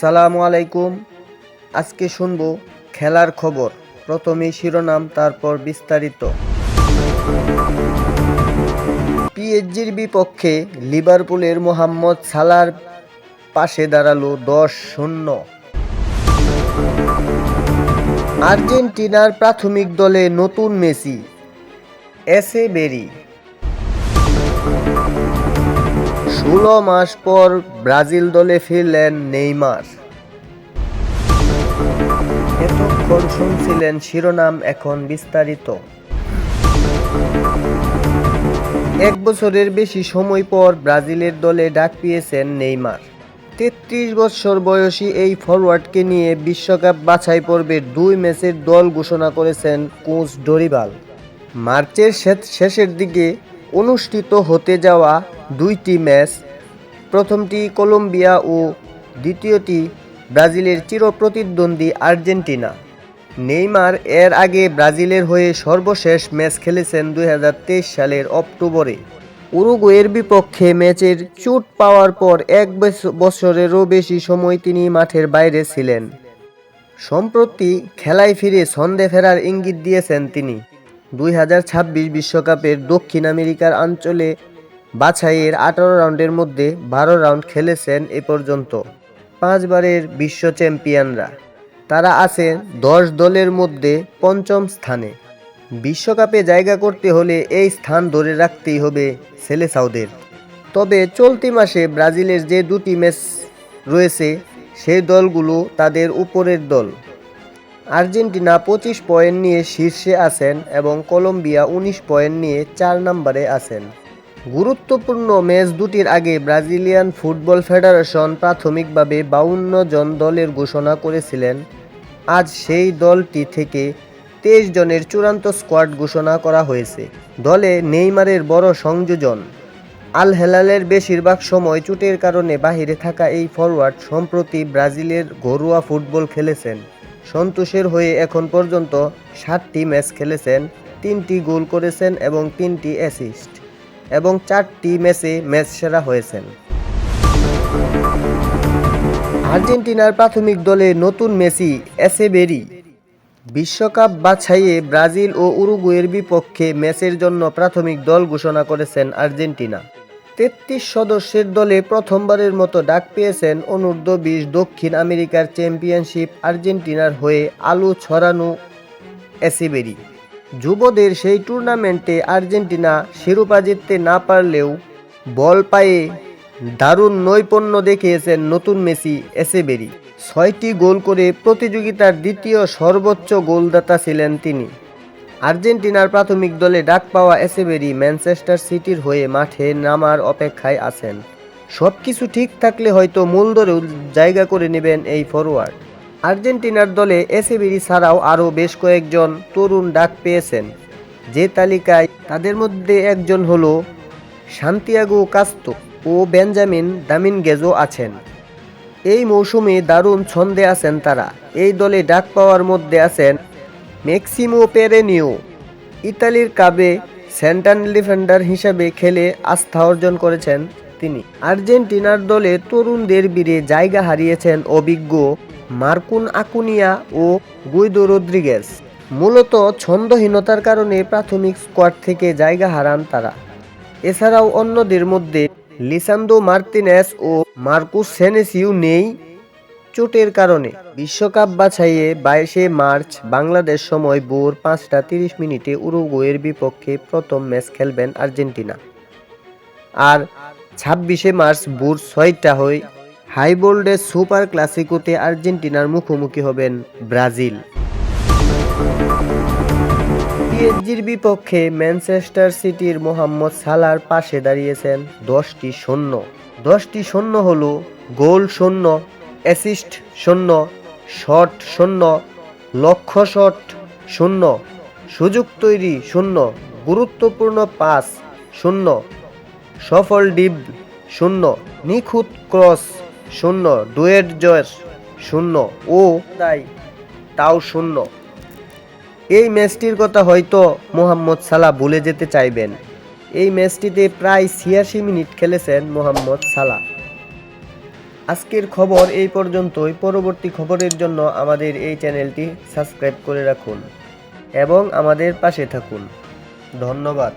আসসালামু আলাইকুম। আজকে শুনব খেলার খবর। প্রথমে শিরোনাম, তারপর বিস্তারিত। পিএইচজির বিপক্ষে লিভারপুলের মোহাম্মদ সালার পাশে দাঁড়াল দশ শূন্য। আর্জেন্টিনার প্রাথমিক দলে নতুন মেসি। এসে বেরি। ষোলো মাস পর ব্রাজিল দলে ফিরলেন নেইমার। এতক্ষণ শুনছিলেন শিরোনাম এখন বিস্তারিত। এক বছরের বেশি সময় পর ব্রাজিলের দলে ডাক পেয়েছেন নেইমার। তেত্রিশ বছর বয়সী এই ফরওয়ার্ডকে নিয়ে বিশ্বকাপ বাছাই পর্বের দুই ম্যাচের দল ঘোষণা করেছেন কোচ ডরিবাল। মার্চের শেষ- শেষের দিকে অনুষ্ঠিত হতে যাওয়া দুইটি ম্যাচ। প্রথমটি কলম্বিয়া ও দ্বিতীয়টি ব্রাজিলের চিরপ্রতিদ্বন্দ্বী আর্জেন্টিনা। নেইমার এর আগে ব্রাজিলের হয়ে সর্বশেষ ম্যাচ খেলেছেন দুই হাজার তেইশ সালের অক্টোবরে। উরুগুয়ের বিপক্ষে ম্যাচের চোট পাওয়ার পর এক বছ- বছরেরও বেশি সময় তিনি মাঠের বাইরে ছিলেন। সম্প্রতি খেলায় ফিরে ছন্দে ফেরার ইঙ্গিত দিয়েছেন তিনি। দুই হাজার ছাব্বিশ বিশ্বকাপের দক্ষিণ আমেরিকার অঞ্চলে বাছাইয়ের আঠারো রাউন্ডের মধ্যে বারো রাউন্ড খেলেছেন এ পর্যন্ত। পাঁচবারের বিশ্ব চ্যাম্পিয়নরা। তারা আছে দশ দলের মধ্যে পঞ্চম স্থানে। বিশ্বকাপে জায়গা করতে হলে এই স্থান ধরে রাখতেই হবে সেলেসাউদের। তবে চলতি মাসে ব্রাজিলের যে দুটি ম্যাচ রয়েছে সেই দলগুলো তাদের উপরের দল। আর্জেন্টিনা পঁচিশ পয়েন্ট নিয়ে শীর্ষে আছেন এবং কলম্বিয়া উনিশ পয়েন্ট নিয়ে চার নম্বরে আছেন। গুরুত্বপূর্ণ ম্যাচ দুটির আগে ব্রাজিলিয়ান ফুটবল ফেডারেশন প্রাথমিকভাবে বাউন্ন জন দলের ঘোষণা করেছিলেন। আজ সেই দলটি থেকে তেইশ জনের চূড়ান্ত স্কোয়াড ঘোষণা করা হয়েছে। দলে নেইমারের বড় সংযোজন। আল হেলালের বেশিরভাগ সময় চোটের কারণে বাহিরে থাকা এই ফরওয়ার্ড সম্প্রতি ব্রাজিলের ঘরোয়া ফুটবল খেলেছেন। সন্তোষের হয়ে এখন পর্যন্ত সাতটি ম্যাচ খেলেছেন, তিনটি গোল করেছেন এবং তিনটি অ্যাসিস্ট এবং চারটি ম্যাচে ম্যাচ সেরা হয়েছেন। আর্জেন্টিনার প্রাথমিক দলে নতুন মেসি, এসেবেরি। বিশ্বকাপ বাছাইয়ে ব্রাজিল ও উরুগুয়ের বিপক্ষে ম্যাচের জন্য প্রাথমিক দল ঘোষণা করেছেন আর্জেন্টিনা। তেত্রিশ সদস্যের দলে প্রথমবারের মতো ডাক পেয়েছেন অনূর্ধ্ব বিশ দক্ষিণ আমেরিকার চ্যাম্পিয়নশিপ আর্জেন্টিনার হয়ে আলু ছড়ানো এসিবেরি। যুবদের সেই টুর্নামেন্টে আর্জেন্টিনা শিরোপা জিততে না পারলেও বল পায়ে দারুণ নৈপুণ্য দেখিয়েছেন নতুন মেসি এসেবেরি। ছয়টি গোল করে প্রতিযোগিতার দ্বিতীয় সর্বোচ্চ গোলদাতা ছিলেন তিনি। আর্জেন্টিনার প্রাথমিক দলে ডাক পাওয়া এসেবেরি ম্যানচেস্টার সিটির হয়ে মাঠে নামার অপেক্ষায় আছেন। সব কিছু ঠিক থাকলে হয়তো মূল দরেও জায়গা করে নেবেন এই ফরোয়ার্ড। আর্জেন্টিনার দলে এসেবেরি ছাড়াও আরও বেশ কয়েকজন তরুণ ডাক পেয়েছেন। যে তালিকায় তাদের মধ্যে একজন হল শান্তিয়াগো কাস্তো ও বেঞ্জামিন দামিনগেজো আছেন। এই মৌসুমে দারুণ ছন্দে আছেন তারা। এই দলে ডাক পাওয়ার মধ্যে আছেন মেক্সিমো পেরেনিও ইতালির কাবে সেন্টার ডিফেন্ডার হিসাবে খেলে আস্থা অর্জন করেছেন তিনি। আর্জেন্টিনার দলে তরুণদের বীরে জায়গা হারিয়েছেন অভিজ্ঞ মার্কুন আকুনিয়া ও গুইদো রদ্রিগেজ। মূলত ছন্দহীনতার কারণে প্রাথমিক স্কোয়াড থেকে জায়গা হারান তারা। এছাড়াও অন্যদের মধ্যে লিসান্দো মার্তিনেস ও মার্কুস সেনেসিউ নেই। চোটের কারণে। বিশ্বকাপ বাছাইয়ে বাইশে মার্চ বাংলাদেশ সময় ভোর পাঁচটা তিরিশ মিনিটে উরুগুয়ের বিপক্ষে প্রথম ম্যাচ খেলবেন আর্জেন্টিনা। আর ছাব্বিশে মার্চ ভোর ছয়টা হয় হাইবোল্ডে সুপার ক্লাসিকোতে আর্জেন্টিনার মুখোমুখি হবেন ব্রাজিল। পিএসজির বিপক্ষে ম্যানচেস্টার সিটির মোহাম্মদ সালার পাশে দাঁড়িয়েছেন দশটি শূন্য। দশটি শূন্য হলো গোল শূন্য অ্যাসিস্ট শূন্য, শট শূন্য, লক্ষ্য শট শূন্য, সুযোগ তৈরি শূন্য, গুরুত্বপূর্ণ পাস শূন্য, সফল ডিব শূন্য, নিখুঁত ক্রস শূন্য, ডুয়েট জয় শূন্য ও তাই তাও শূন্য। এই ম্যাচটির কথা হয়তো মোহাম্মদ সালা ভুলে যেতে চাইবেন। এই ম্যাচটিতে প্রায় ছিয়াশি মিনিট খেলেছেন মোহাম্মদ সালাহ। আজকের খবর এই পর্যন্তই। পরবর্তী খবরের জন্য আমাদের এই চ্যানেলটি সাবস্ক্রাইব করে রাখুন এবং আমাদের পাশে থাকুন। ধন্যবাদ।